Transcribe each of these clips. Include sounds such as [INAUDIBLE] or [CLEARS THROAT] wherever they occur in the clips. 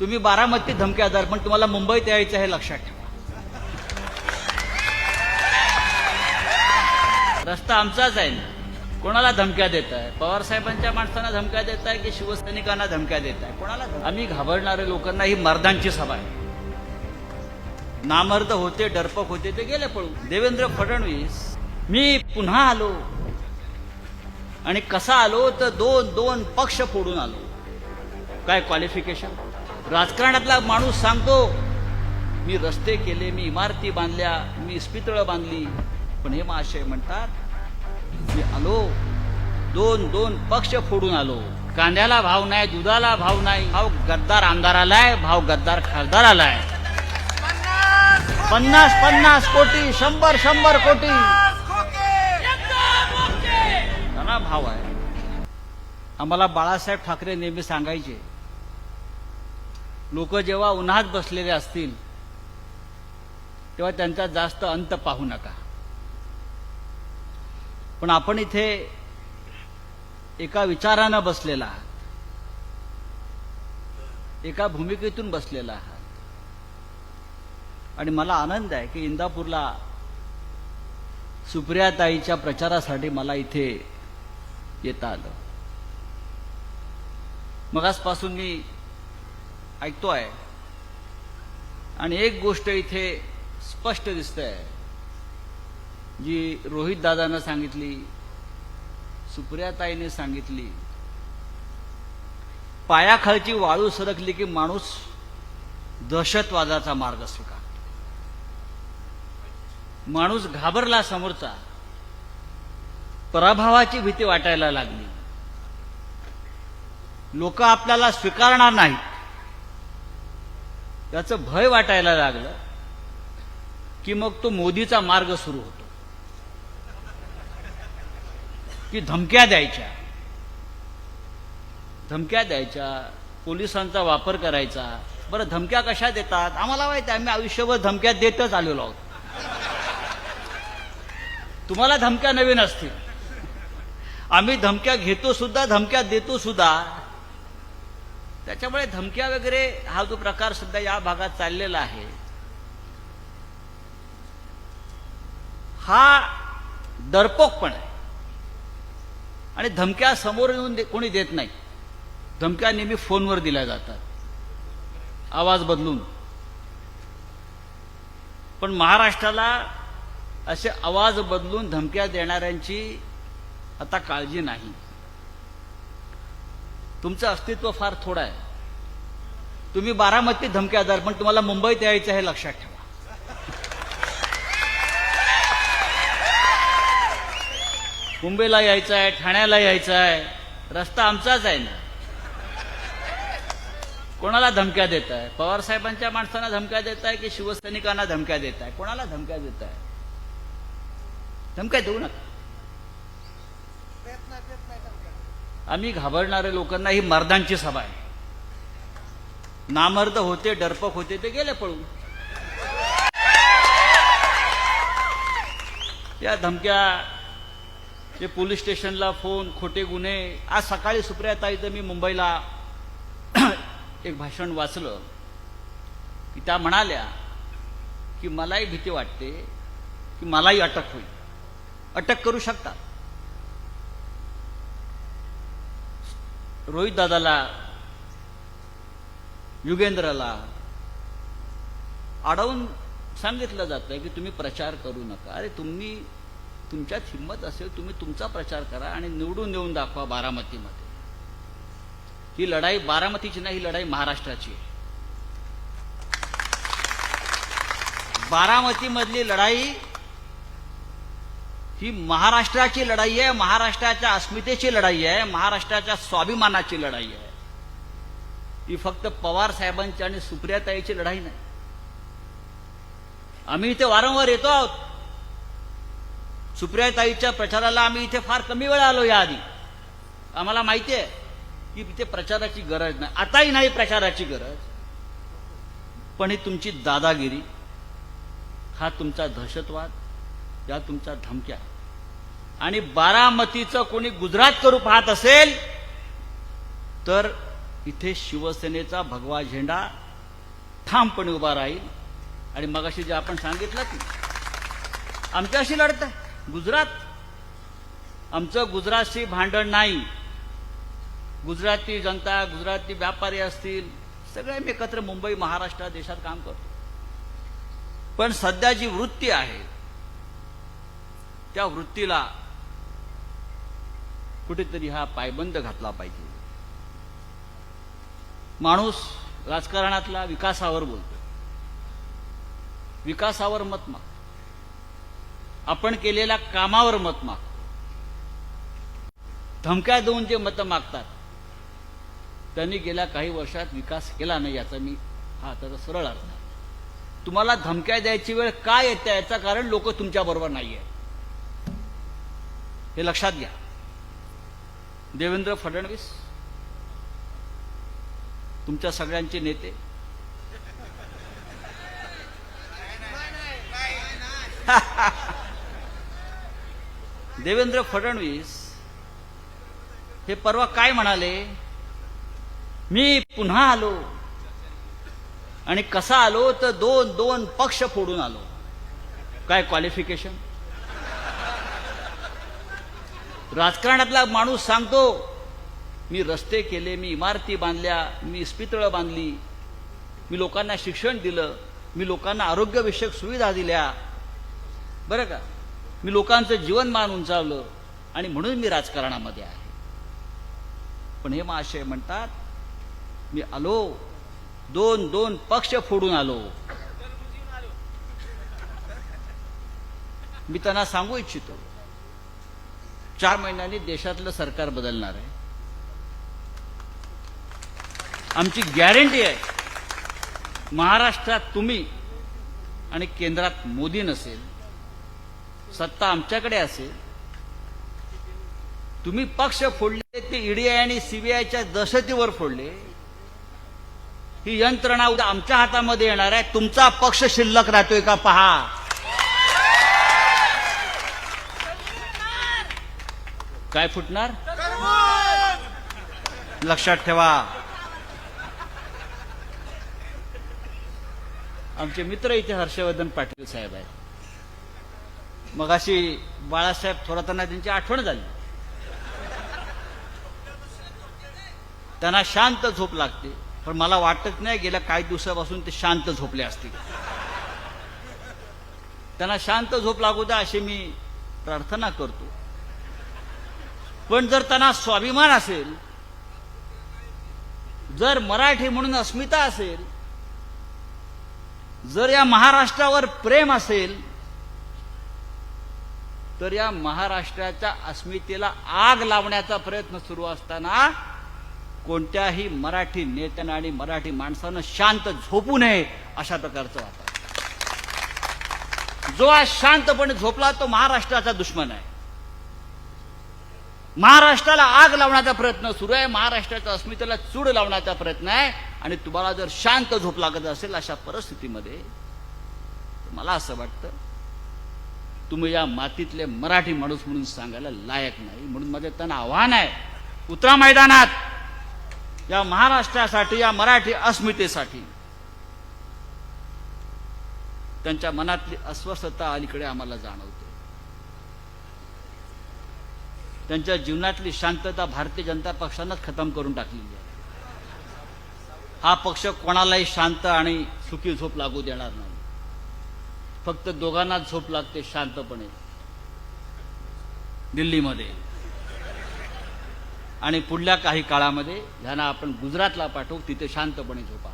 तुम्ही बारामती धमक्यादार पण तुम्हाला मुंबईत यायचं हे लक्षात ठेवा. रस्ता आमचाच आहे ना. कोणाला धमक्या देत आहे पवार साहेबांच्या माणसांना धमक्या देत आहे की शिवसैनिकांना धमक्या देत आहे कोणाला आम्ही घाबरणाऱ्या लोकांना ही मर्दांची सभा आहे. नामर्द होते डरपक होते ते गेले पळून. देवेंद्र फडणवीस मी पुन्हा आलो. आणि कसा आलो तर दोन दोन पक्ष फोडून आलो. काय क्वालिफिकेशन राजकारणातला माणूस सांगतो मी रस्ते केले मी इमारती बांधल्या मी इस्पितळं बांधली. पण हे महाशय म्हणतात मी आलो दोन दोन पक्ष फोडून आलो. कांद्याला भाव नाही दुधाला भाव नाही भाव गद्दार आमदारालाय भाव गद्दार खासदारालाय पन्नास पन्नास कोटी शंभर शंभर कोटी. त्यांना भाव आहे. आम्हाला बाळासाहेब ठाकरे नेहमी सांगायचे लोक जेव्हा उन्हात बसलेले असतील तेव्हा त्यांचा जास्त अंत पाहू नका. पण आपण इथे एका विचारानं बसलेला आहात. एका भूमिकेतून बसलेला आहात. आणि मला आनंद आहे की इंदापूरला सुप्रियाताईच्या प्रचारासाठी मला इथे येता आलं. मगासपासून मी ऐकतोय. आणि एक गोष्ट इथे स्पष्ट दिसत आहे जी रोहित दादानं सांगितली सुप्रियाताईने सांगितली पायाखालची वाळू सरकली की माणूस दहशतवादाचा मार्ग स्वीकारतो माणूस घाबरला समोरचा पराभवाची भीती वाटायला लागली. लोक आपल्याला स्वीकारणार नाहीत. याचं भय वाटायला लागलं की मग तो मोदीचा मार्ग सुरू होतो. की धमक्या द्यायच्या. धमक्या द्यायच्या पोलिसांचा वापर करायचा. बरं धमक्या कशा देतात? आम्हाला माहिती आहे आम्ही आयुष्यभर धमक्या देतच आलेलो आहोत. तुम्हाला धमक्या नवीन असतील. आम्ही धमक्या घेतो सुद्धा धमक्या देतो सुद्धा. त्याच्यामुळे धमक्या वगैरे हा जो प्रकार सध्या या भागात चाललेला आहे. हा डरपोकपण आहे. आणि धमक्या समोर येऊन दे- कोणी देत नाही. धमक्या नेहमी फोनवर दिल्या जातात. आवाज बदलून. पण महाराष्ट्राला असे आवाज बदलून धमक्या देणाऱ्यांची आता काळजी नाही. तुमचं अस्तित्व फार थोडं आहे. तुम्ही बारामती धमक्यादार पण तुम्हाला मुंबईत यायचं हे लक्षात ठेवा. मुंबईला यायचं आहे ठाण्याला यायचं आहे रस्ता आमचाच आहे ना. कोणाला धमक्या देत आहे? पवार साहेबांच्या माणसांना धमक्या देत आहे की शिवसैनिकांना धमक्या देत आहे? कोणाला धमक्या देत आहे? धमक्या देऊ नका. आम्ही घाबरणाऱ्या लोकांना ही मर्दांची सभा आहे. नामर्द होते डरपक होते ते गेले पळून. या धमक्या ते पोलीस स्टेशनला फोन खोटे गुन्हे आज सकाळी सुप्रिया ताई तर मी मुंबईला [CLEARS THROAT] एक भाषण वाचलं. की त्या म्हणाल्या की मलाही भीती वाटते की मलाही अटक होईल. अटक करू शकतात रोहित दादाला युगेंद्रला अडवून सांगितलं जातं की तुम्ही प्रचार करू नका. अरे तुम्ही तुमच्यात हिंमत असेल तुम्ही तुमचा प्रचार करा आणि निवडून देऊन दाखवा बारामतीमध्ये. ही लढाई बारामतीची नाही ही लढाई महाराष्ट्राची आहे. बारामतीमधली लढाई ही महाराष्ट्राची लढाई आहे महाराष्ट्राच्या अस्मितेची लढाई आहे महाराष्ट्राच्या स्वाभिमानाची लढाई आहे. ही फक्त पवार साहेबांची आणि सुप्रियाताईची लढाई नाही. आम्ही इथे वारंवार येतो आहोत. सुप्रियाताईच्या प्रचाराला आम्ही इथे फार कमी वेळा आलो याआधी. आम्हाला माहिती आहे की इथे प्रचाराची गरज नाही. आताही नाही प्रचाराची गरज. पण ही तुमची दादागिरी हा तुमचा दहशतवाद या तुमचा धमक्या. आणि बारामतीचं कोणी गुजरात करू पाहत असेल तर इथे शिवसेनेचा भगवा झेंडा ठामपणे उभा राहील. आणि मगाशी जे आपण सांगितलं की आमच्याशी लढत आहे गुजरात. आमचं गुजरातशी भांडण नाही. गुजराती जनता गुजराती व्यापारी असतील सगळे मी एकत्र मुंबई महाराष्ट्र देशात काम करतो. पण सध्या जी वृत्ती आहे त्या वृत्तीला कुठेतरी हा पायबंद घातला पाहिजे. माणूस राजकारणातला विकासावर बोलतो. विकासावर मत माग आपण केलेल्या कामावर मत माग धमक्या देऊन जे मतं मागतात त्यांनी गेल्या काही वर्षात विकास केला नाही याचा मी हा त्याचा सरळ अर्थ आहे. तुम्हाला धमक्या द्यायची वेळ काय येते याचं कारण लोक तुमच्या बरोबर नाहीये. हे लक्षात घ्या. देवेंद्र फडणवीस तुमच्या सगळ्यांचे नेते. [LAUGHS] देवेंद्र फडणवीस हे परवा काय म्हणाले? मी पुन्हा आलो. आणि कसा आलो? तर दोन दोन पक्ष फोडून आलो. काय क्वालिफिकेशन राजकारणातला माणूस सांगतो मी रस्ते केले मी इमारती बांधल्या मी इस्पितळं बांधली मी लोकांना शिक्षण दिलं मी लोकांना आरोग्यविषयक सुविधा दिल्या. बरं का? मी लोकांचं जीवनमान उंचावलं आणि म्हणून मी राजकारणामध्ये आहे. पण हे महाशय म्हणतात मी आलो दोन दोन पक्ष फोडून आलो. मी त्यांना सांगू इच्छितो. चार महिन्यांनी देशातलं सरकार बदलणार आहे. आमची गॅरंटी आहे महाराष्ट्रात तुम्ही आणि केंद्रात मोदी नसेल सत्ता आमच्याकडे असेल तुम्ही पक्ष फोडले ते ईडीआय आणि सीबीआयच्या दहशतीवर फोडले ही यंत्रणा उद्या आमच्या हातामध्ये येणार आहे तुमचा पक्ष शिल्लक राहतोय का पहा. काय फुटणार? लक्षात ठेवा. आमचे मित्र इथे हर्षवर्धन पाटील साहेब आहेत. मग अशी बाळासाहेब थोरातांना त्यांची आठवण झाली. त्यांना शांत झोप लागते पण मला वाटत नाही गेल्या काही दिवसापासून ते शांत झोपले असतील. त्यांना शांत झोप लागू द्या अशी मी प्रार्थना करतो. पण जर त्यांना स्वाभिमान असेल जर मराठी म्हणून अस्मिता असेल जर या महाराष्ट्रावर प्रेम असेल तर या महाराष्ट्राच्या अस्मितेला आग लावण्याचा प्रयत्न सुरू असताना कोणत्याही मराठी नेत्यानं आणि मराठी माणसानं शांत झोपू नये अशा प्रकारचं वाटतं जो आज शांतपणे झोपला तो महाराष्ट्राचा दुश्मन आहे. महाराष्ट्राला आग लावण्याचा प्रयत्न सुरू आहे. महाराष्ट्राच्या अस्मितेला चूड लावण्याचा प्रयत्न आहे. आणि तुम्हाला जर शांत झोप लागत असेल अशा परिस्थितीमध्ये मला असं वाटतं तुम्ही या मातीतले मराठी माणूस म्हणून सांगायला लायक नाही. म्हणून माझं त्यांना आव्हान आहे उतरा मैदानात. या महाराष्ट्रासाठी या मराठी अस्मितेसाठी त्यांच्या मनातली अस्वस्थता अलीकडे आम्हाला जाणवते. त्यांच्या जीवनातली शांतता भारतीय जनता पक्षानंच खतम करून टाकलेली आहे. हा पक्ष कोणालाही शांत आणि सुखी झोप लागू देणार नाही. फक्त दोघांनाच झोप लागते शांतपणे. दिल्लीमध्ये. आणि पुढल्या काही काळामध्ये ह्यांना आपण गुजरातला पाठवू तिथे शांतपणे झोपा.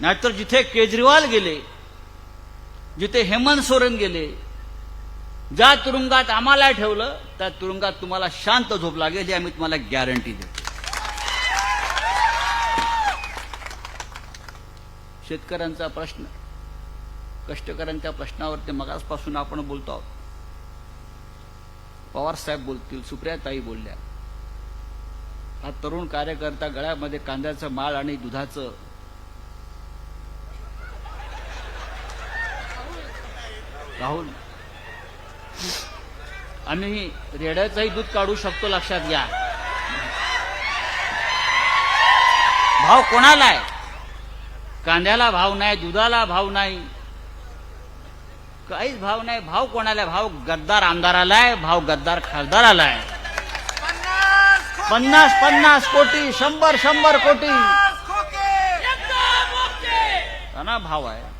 नाहीतर जिथे केजरीवाल गेले जिथे हेमंत सोरेन गेले ज्या तुरुंगात आम्हाला ठेवलं त्या तुरुंगात तुम्हाला शांत झोप लागेल हे आम्ही तुम्हाला गॅरंटी देतो. शेतकऱ्यांचा प्रश्न कष्टकऱ्यांच्या प्रश्नावरती मगासपासून आपण बोलतो आहोत. पवार साहेब बोलतील सुप्रियाताई बोलल्या. हा तरुण कार्यकर्ता गळ्यामध्ये कांद्याचं माळ आणि दुधाचं राहुल. आम्ही रेड्याचंही दूध काढू शकतो लक्षात घ्या. भाव कोणाला आहे? कांद्याला भाव नाही दुधाला भाव नाही. काहीच भाव नाही भाव कोणाला? भाव गद्दार आमदाराला आहे भाव गद्दार खासदाराला आहे. पन्नास पन्नास कोटी शंभर शंभर कोटी. त्यांना भाव आहे.